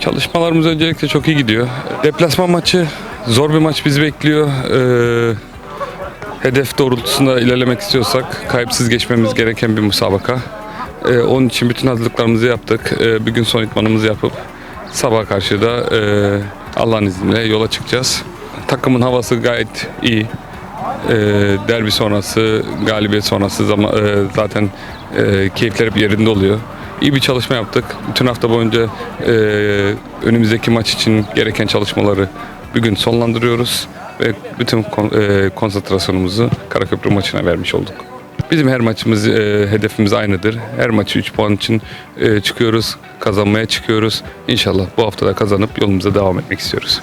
Çalışmalarımız öncelikle çok iyi gidiyor. Deplasman maçı zor bir maç bizi bekliyor. Ee, hedef doğrultusunda ilerlemek istiyorsak kayıpsız geçmemiz gereken bir müsabaka. Ee, onun için bütün hazırlıklarımızı yaptık. Ee, bir gün son itmanımızı yapıp sabah karşı da e, Allah'ın izniyle yola çıkacağız. Takımın havası gayet iyi. Ee, derbi sonrası, galibiyet sonrası zaman, e, zaten e, keyifler hep yerinde oluyor. İyi bir çalışma yaptık. Bütün hafta boyunca e, önümüzdeki maç için gereken çalışmaları bugün sonlandırıyoruz ve bütün kon- e, konsantrasyonumuzu Karaköprü maçına vermiş olduk. Bizim her maçımız e, hedefimiz aynıdır. Her maçı 3 puan için e, çıkıyoruz, kazanmaya çıkıyoruz. İnşallah bu hafta da kazanıp yolumuza devam etmek istiyoruz.